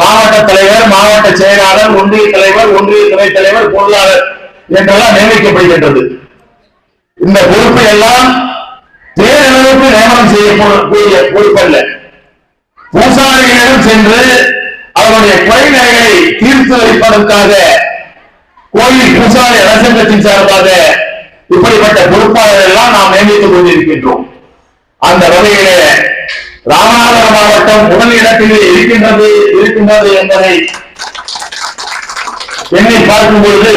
மாவட்ட தலைவர் மாவட்ட செயலாளர் ஒன்றிய தலைவர் ஒன்றிய துணைத் தலைவர் பொருளாளர் என்றெல்லாம் நியமிக்கப்படுகின்றது. இந்த பொறுப்பு எல்லாம் பேரளவுக்கு நியமனம் செய்யக்கூடிய பொறுப்பல்ல. பூசாரிகளிடம் சென்று அவருடைய குறைநிலைகளை தீர்த்து வைப்பதற்காக கோயில் பூசாரி அரசாங்கத்தின் சார்பாக இப்படிப்பட்ட பொறுப்பாளர்கள் எல்லாம் நாம் நியமித்துக் கொண்டிருக்கின்றோம். அந்த வகையிலே ராமநாதபுரம் மாவட்டம் முதல் இடத்திலே இருக்கின்றது இருக்கின்றது என்பதை எண்ணி பார்க்கும் பொழுது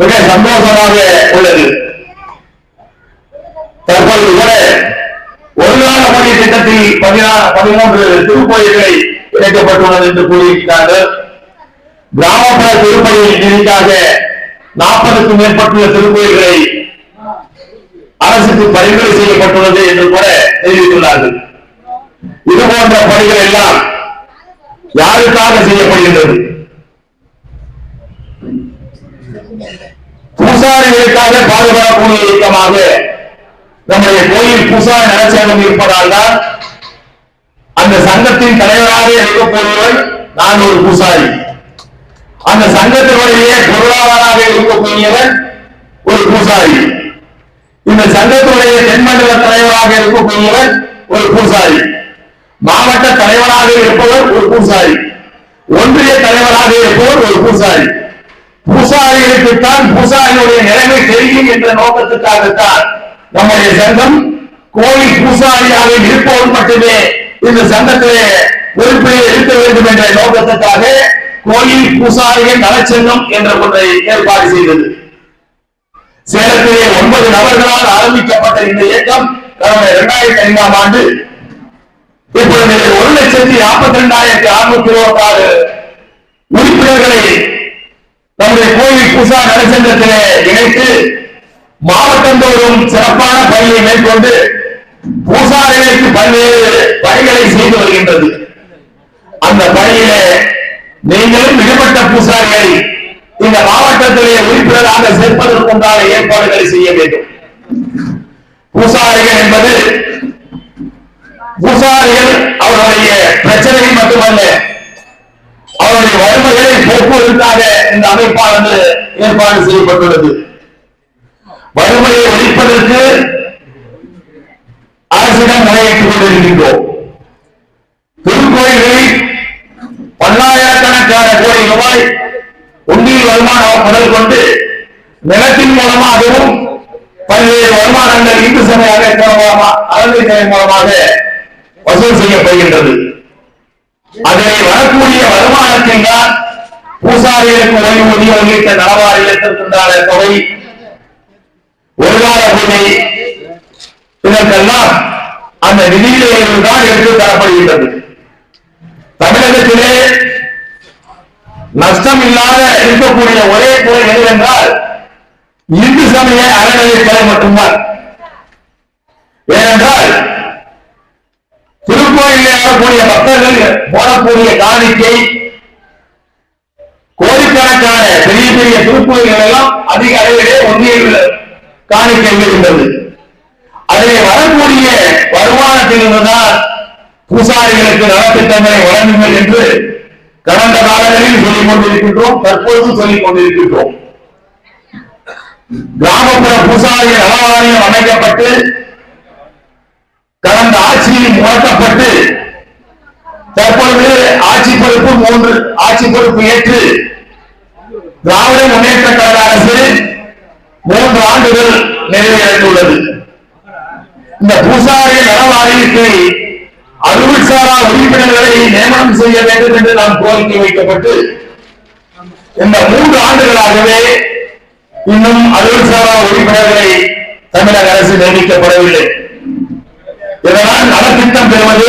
மிக சந்தோஷமாக உள்ளது. தற்போது கூட ஒரு நாள் பணி திட்டத்தில் பதிமூன்று திருக்கோயில்களை இணைக்கப்பட்டுள்ளது என்று கூறியிருக்கிறார்கள். கிராமப்புற திருப்பணி நிதிக்காக நாற்பதுக்கும் மேற்பட்டுள்ள திருக்கோயில்களை அரசுக்கு பரிந்துரை செய்யப்பட்டுள்ளது என்று கூட தெரிவித்துள்ளார்கள். இது போன்ற பணிகள் எல்லாம் யாருக்காக செய்யப்படுகின்றது? பூசாரிகளுக்காக பாதுகாப்பு இயக்கமாக நம்முடைய கோயில் பூசாரி நலச்சங்கம் இருப்பதால் தான் அந்த சங்கத்தின் தலைவராக இருக்கக்கூடியவர் நான் ஒரு பூசாரி. அந்த சங்கத்தினுடைய பொருளாளராக இருக்கக்கூடியவர் ஒரு பூசாரி. இந்த சங்கத்துடைய தென்மண்டல தலைவராக இருக்கக்கூடியவர் ஒரு பூசாரி. மாவட்ட தலைவராக இருப்பவர் ஒரு பூசாரி. ஒன்றிய தலைவராக இருப்பவர் ஒரு பூசாரி. பூசாரிகளுக்குத்தான் பூசாரியுடைய நிலைமை தெரியும் என்ற நோக்கத்துக்காகத்தான் நம்முடைய சங்கம் கோயில் பூசாரியாக இருப்பவர் மட்டுமே இந்த சங்கத்திலே பொறுப்பிலே இருக்க வேண்டும் என்ற நோக்கத்துக்காக கோயில் பூசாரிகள் நலச்சங்கம் என்ற ஒன்றை ஏற்பாடு செய்தது. சேலத்திலே ஒன்பது நபர்களால் ஆரம்பிக்கப்பட்ட இந்த இயக்கம் கடந்த இரண்டாயிரத்தி ஐந்தாம் ஆண்டு இப்பொழுது ஒரு லட்சத்தி நாற்பத்தி ரெண்டாயிரத்தி அறுநூத்தி இருபத்தி ஆறு உறுப்பினர்களை நம்முடைய கோவில் பூசா நலச்சங்கத்திலே இணைத்து மாவட்டந்தோறும் சிறப்பான பணியை மேற்கொண்டு பூசாரிகளுக்கு பல்வேறு பணிகளை செய்து வருகின்றது. அந்த பணியிலே நீங்களும் விடுபட்ட பூசாரிகளை இந்த மாவட்டத்திலே உறுப்பினராக சேர்ப்பதற்குண்டான ஏற்பாடுகளை செய்ய வேண்டும். பூசாரிகள் என்பது பூசாரிகள் அவருடைய பிரச்சனை மட்டுமல்ல அவருடைய வறுமைகளை போக்குவதற்காக இந்த அமைப்பானது ஏற்பாடு செய்யப்பட்டுள்ளது. வறுமையை ஒழிப்பதற்கு அரசிடம் முறையிட்டுக் கொண்டிருக்கின்றோம். திருக்கோயில்களில் பல்லாயிரக்கணக்கான கோடி ரூபாய் உண்டியில் வருமானம் முதல் கொண்டு நிலத்தின் மூலமா அதுவும் பல்வேறு வருமானங்கள் இந்து சமய அறநிலையத்துறை மூலமாக வசூல் செய்யப்படுகின்றது. அதனை வரக்கூடிய வருமானத்தில் தான் பூசாரிகளுக்கு ஓய்வூதியம் உள்ளிட்ட நலவாரியத்திற்குண்டான தொகை ஒருகால பூஜை இதற்கெல்லாம் அந்த நிதியிலிருந்து தான் எடுத்து தரப்படுகின்றது. தமிழகத்திலே நஷ்டம் இல்லாத இருக்கக்கூடிய ஒரே துறை எதுவென்றால் இந்து சமய அறநிலையத்துறை மட்டும்தான். ஏனென்றால் திருக்கோயிலே வரக்கூடிய பக்தர்கள் போடக்கூடிய காணிக்கை கோடிக்கணக்கான பெரிய பெரிய திருக்கோயில்கள் எல்லாம் அதிக அளவிலே ஒன்றிய காணிக்கை இருந்தது அதிலே வரக்கூடிய வருமானத்திலிருந்துதான் பூசாரிகளுக்கு நலத்திட்டங்களை வழங்குங்கள் என்று கடந்த காலங்களில் சொல்லிக் கொண்டிருக்கின்றோம் தற்பொழுது சொல்லிக் கொண்டிருக்கின்றோம். கிராமப்புற பூசாரிகள் நலவாரியம் அமைக்கப்பட்டு கடந்த ஆட்சியில் முடக்கப்பட்டு தற்பொழுது ஆட்சி பொறுப்பு மூன்று ஆட்சி பொறுப்பு ஏற்று திராவிட முன்னேற்ற கழக அரசு மூன்று ஆண்டுகள் நிறைவேறியுள்ளது இந்த பூசாரி நலவாரியத்தை அறுபது உறுப்பினர்களை நியமனம் செய்ய வேண்டும் என்று நாம் கோரிக்கை வைக்கப்பட்டு இந்த மூன்று ஆண்டுகளாகவே இன்னும் அறுபது உறுப்பினர்களை தமிழக அரசு நியமிக்கப்படவில்லை. இதனால் நலத்திட்டம் பெறுவது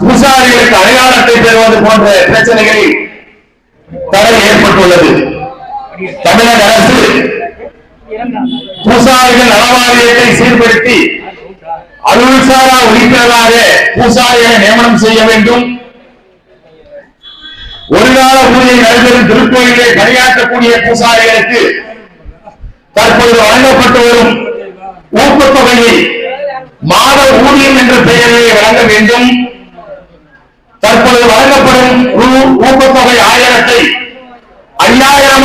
பூசாரிகளுக்கு அடையாளத்தை பெறுவது போன்ற பிரச்சனைகளில் தடை ஏற்பட்டுள்ளது. தமிழக அரசு பூசாரிகள் நலவாரியத்தை சீர்படுத்தி அலுவல்சாரா உறுப்பினராக பூசாரிகளை நியமனம் செய்ய வேண்டும். ஒரு கால பூஜை நடைபெறும் திருக்கோயிலே பணியாற்றக்கூடிய பூசாரிகளுக்கு தற்போது வழங்கப்பட்டு வரும் ஊக்கத்தொகையை மாத ஊதியம் என்ற பெயரிலே வழங்க வேண்டும். தற்போது வழங்கப்படும் ஊக்கத்தொகை ஆயிரத்தை ஐயாயிரம்